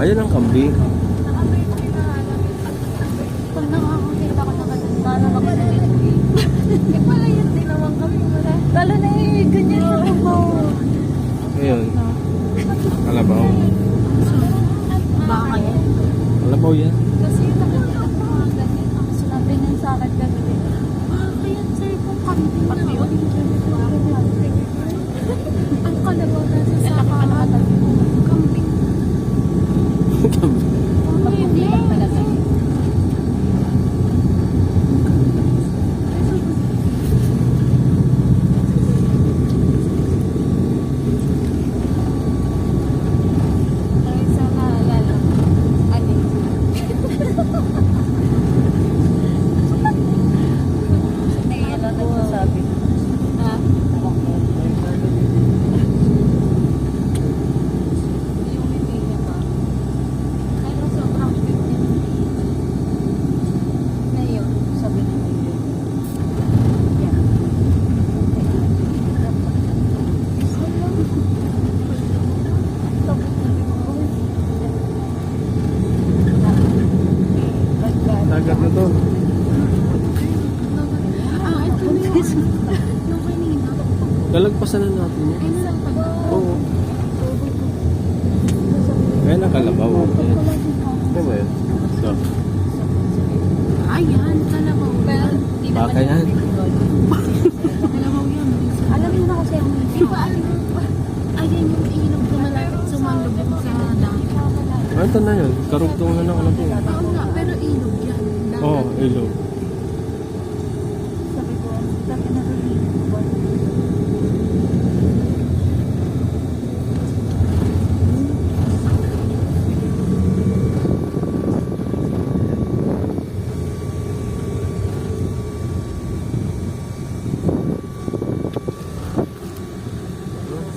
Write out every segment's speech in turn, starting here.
Hindi. Pag nakakakita ko na ganun, sana makasabit. Eh, pala yun din naman kami. wala. Lalo na eh, ganyan sa babaw. Ngayon. Kalabaw. Baka yan. Kalabaw yan. Kasi nakita ko mga ganyan. Ang sinabi niya sa akin kagabi. Baka yan sir kung kambing na. Ang kalabaw na sa sakahan. Kambing. Kambing din. Ay, sa naalala. Ano? Naiya na nagsasabi. Ha? Yung hindi niya pa. Ano sobrang cute niya. Na yun, sabi niya. Yan. Dagat na to. Ah, ito na yun. Yung kanina. Lalagpasan na natin yan. Ay, nasa pag- Oo. Ayan ang kalabaw. Ayan. Ano ba yun? So, Ayan, kalabaw. Pero, di naman Baka yan. Kalabaw yan. Alam mo na kasi ang Di ba alam mo ba? Ayan yung ilog na malapit sumalubog sa dami. ano ito na yun? Karugtong na ng to. Oo nga. Oo, oh, ilog. Sabi ko, sabi na rin.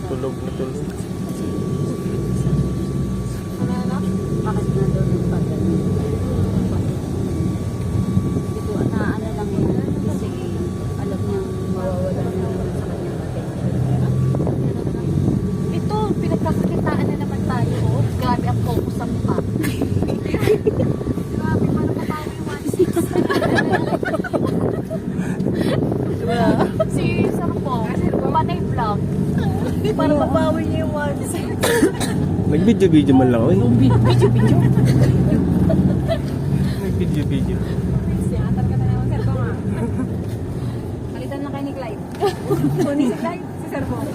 Tulog na tulog. Ano na? Bakit na doon yung pagdala? Hindi ko na ano lang yan. Kasi alam niyang mawawala na naman sa kanyang attention. Ito, pinagkakakitaan na naman tayo. Oh. Sa mukha. Grabe, parang mabawi 1.6. si Sarpo, panay vlog. Para mabawi niya yung 1.6. Nag-video-video man lang ako eh. Video, video. Nag-video-video. Ka na naman, Sir Bong, ah. Palitan lang kayo ni Clive. Kunin si Clive, si Sir Bong.